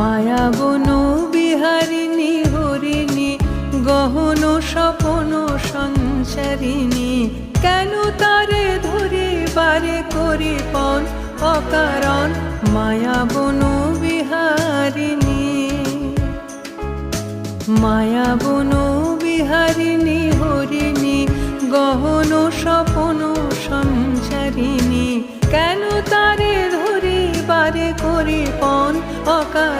মায়া বনু বিহারিণী, হরিণী, গহন স্বপন সঞ্চারিণী, কেন তারে ধরে বারে করি পণ অকারণ? মায়া বনু বিহারিণী। মায়া বনু বিহারিণী, হরিণী, গহন স্বপন সঞ্চারিণী, কেন তারে ধরে বারে করি পণ অকার